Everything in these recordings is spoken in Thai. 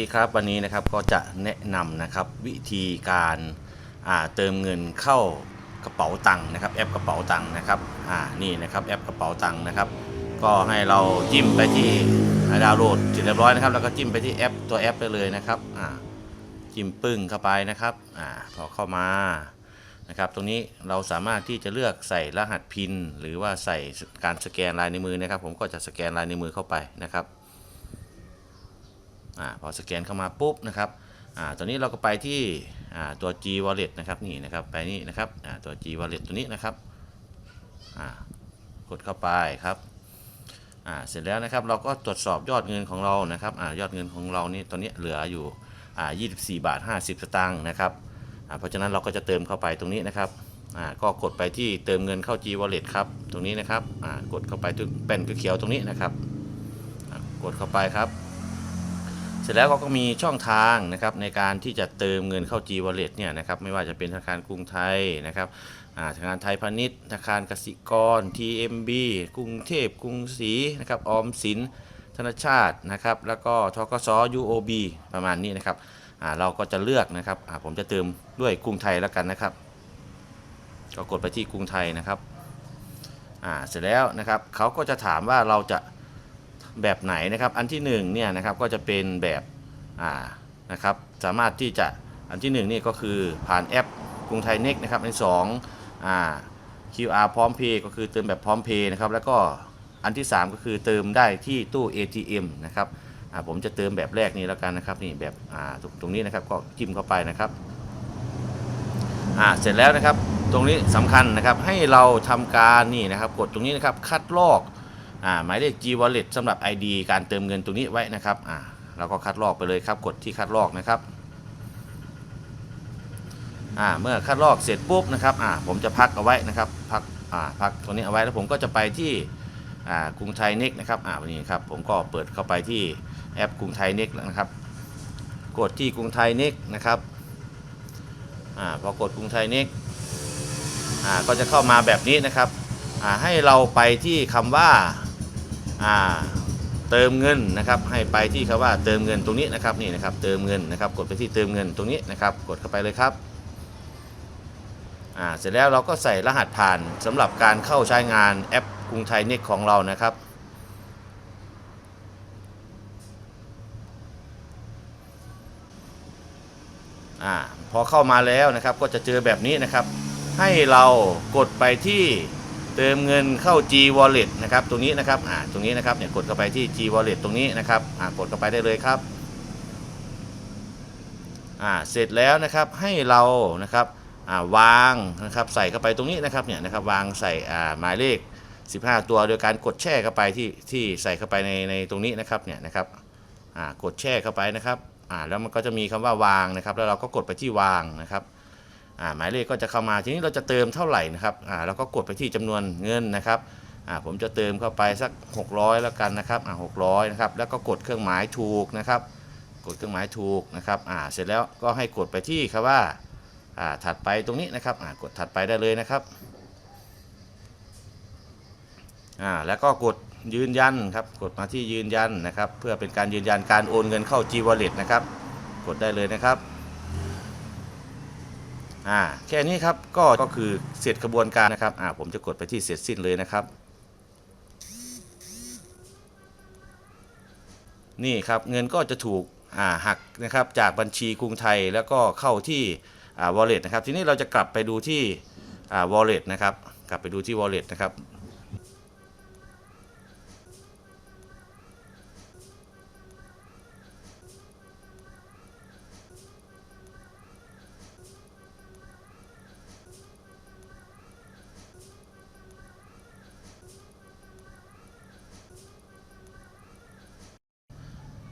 ดีครับวันนี้นะครับก็จะแนะนำนะครับวิธีการาเติมเงินเข้ากระเป๋าตังค์นะครับแอปกระเป๋าตังค์นะครับอ่านี่นะครับแอปกระเป๋าตังค์นะครับ ก็ให้เราจิ้มไปที่ดาวน์โหลดเสร็จเรียบร้อยนะครับแล้วก็จิ้มไปที่แอปตัวแอปไปเลยนะครับอ่าจิ้มปึ้งเข้าไปนะครับอ่าพอเข้ามานะครับตรงนี้เราสามารถที่จะเลือกใส่รหัสพิน หรือว่าใส่การสแกนลายนิ้วมือนะครับ ผมก็จะสแกนลายนิ้วมือเข้าไปนะครับ อพอสแกนเข้ามาปุ๊บนะครับอตัวนี้เราก็ไปที่ตัว G Wallet นะครับนี่นะครับไปนี่นะครับตัว G Wallet ตัวนี้นะครับกดเข้าไปครับเสร็จแล้วนะครับเราก็ตรวจสอบยอดเงินของเรานะครับอยอดเงินของเรานี่ตอนนี้เหลืออยู่อ่า24 บาท 50 สตางค์นะครับเพราะฉะนั้นเราก็จะเติมเข้าไปตรงนี้นะครับก็กดไปที่เติมเงินเข้า G Wallet ครับตรงนี้นะครับกดเข้าไปที่แป้นเขียวตรงนี้นะครับกดเข้าไปครับ ร็จแล้วเขาก็มีช่องทางนะครับในการที่จะเติมเงินเข้า G Wallet เนี่ยนะครับไม่ว่าจะเป็นธนาคารกรุงไทยนะครับธนาคารไทยพาณิชย์ธนาคารกสิกร TMB กรุงเทพกรุงศรีนะครับออมสินธนชาตินะครับแล้วก็ทกส UOB ประมาณนี้นะครับเราก็จะเลือกนะครับผมจะเติมด้วยกรุงไทยแล้วกันนะครับ ก็กดไปที่กรุงไทยนะครับเสร็จแล้วนะครับเขาก็จะถามว่าเราจะ แบบไหนนะครับอันที่1เนี่ยนะครับก็จะเป็นแบบอ่านะครับสามารถที่จะอันที่1นี่ก็คือผ่านแอปกรุงไทยเน็กนะครับอันที่2อ่า QR พร้อมเพย์ก็คือเติมแบบพร้อมเพย์นะครับแล้วก็อันที่ 3 ก็คือเติมได้ที่ตู้ ATM นะครับอ่าผมจะเติมแบบแรกนี้แล้วกันนะครับนี่แบบอ่าตรงตรงนี้นะครับก็จิ้มเข้าไปนะครับอ่าเสร็จแล้วนะครับตรงนี้สำคัญนะครับให้เราทำการนี่นะครับกดตรงนี้นะครับคัดลอก หมายเลข G Wallet สำหรับ ID การเติมเงินตรงนี้ไว้นะครับอ่าเราก็คัดลอกไปเลยครับ กดที่คัดลอกนะครับอ่าเมื่อคัดลอกเสร็จปุ๊บนะครับอ่าผมจะพักเอาไว้นะครับพักอ่าพักตรงนี้เอาไว้แล้วผมก็จะไปที่อ่ากรุงไทยเน็กนะครับอ่าวันนี้ครับผมก็เปิดเข้าไปที่แอปกรุงไทยเน็กนะครับ กดที่กรุงไทยเน็กนะครับอ่าพอกดกรุงไทยเน็กอ่าก็จะเข้ามาแบบนี้นะครับอ่าให้เราไปที่คำว่าอ่า เติมเงินนะครับ ให้ไปที่คำว่าเติมเงินตรงนี้นะครับนี่นะครับ เติมเงินนะครับ กดไปที่เติมเงินตรงนี้นะครับ กดเข้าไปเลยครับอ่าเสร็จแล้วเราก็ใส่รหัสผ่านสำหรับการเข้าใช้งานแอปกรุงไทยเน็ตของเรานะครับ อ่าพอเข้ามาแล้วนะครับก็จะเจอแบบนี้นะครับ ให้เรากดไปที่ เติมเงินเข้า G Wallet นะครับตรงนี้นะครับอ่าตรงนี้นะครับเนี่ยกดเข้าไปที่ G Wallet ตรงนี้นะครับอ่ากดเข้าไปได้เลยครับอ่าเสร็จแล้วนะครับให้เรานะครับอ่าวางนะครับใส่เข้าไปตรงนี้นะครับเนี่ยนะครับวางใส่อ่าหมายเลข 15 ตัวโดยการกดแช่เข้าไปที่ที่ใส่เข้าไปในในตรงนี้นะครับเนี่ยนะครับอ่ากดแช่เข้าไปนะครับอ่าแล้วมันก็จะมีคำว่าวางนะครับ แล้วเราก็กดไปที่วางนะครับ หมายเลขก็จะเข้ามาทีนี้เราจะเติมเท่าไหร่นะครับอ่าเราก็กดไปที่จำนวนเงินนะครับอ่าผมจะเติมเข้าไปสัก 600 แล้วกันนะครับอ่า600นะครับแล้วก็กดเครื่องหมายถูกนะครับกดเครื่องหมายถูกนะครับอ่าเสร็จแล้วก็ให้กดไปที่คำว่าอ่าถัดไปตรงนี้นะครับอ่ากดถัดไปได้เลยนะครับอ่าแล้วก็กดยืนยันครับกดมาที่ยืนยันนะครับ เพื่อเป็นการยืนยันการโอนเงินเข้า G Wallet นะครับ กดได้เลยนะครับ อ่าแค่นี้ครับก็ก็คือเสร็จกระบวนการนะครับอ่าผมจะกดไปที่เสร็จสิ้นเลยนะครับ นี่ครับเงินก็จะถูกอ่าหักนะครับจากบัญชีกรุงไทยแล้วก็เข้าที่อ่า wallet นะครับทีนี้เราจะกลับไปดูที่อ่า wallet นะครับกลับไปดูที่ wallet นะครับ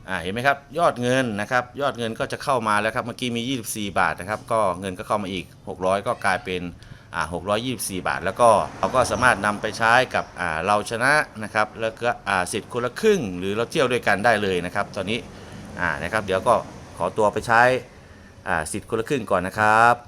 อ่าเห็นไหมครับยอดเงินนะครับยอดเงินก็จะเข้ามาแล้วครับเมื่อกี้มี 24 บาทนะครับก็เงินก็เข้ามาอีก 600 ก็กลายเป็นอ่า624 บาท แล้วก็เราก็สามารถนำไปใช้กับอ่าเราชนะนะครับแล้วก็อ่าสิทธิ์คนละครึ่ง หรือเราเที่ยวด้วยกันได้เลยนะครับ ตอนนี้อ่านะครับเดี๋ยวก็ขอตัวไปใช้อ่าสิทธิ์คนละครึ่งก่อนนะครับ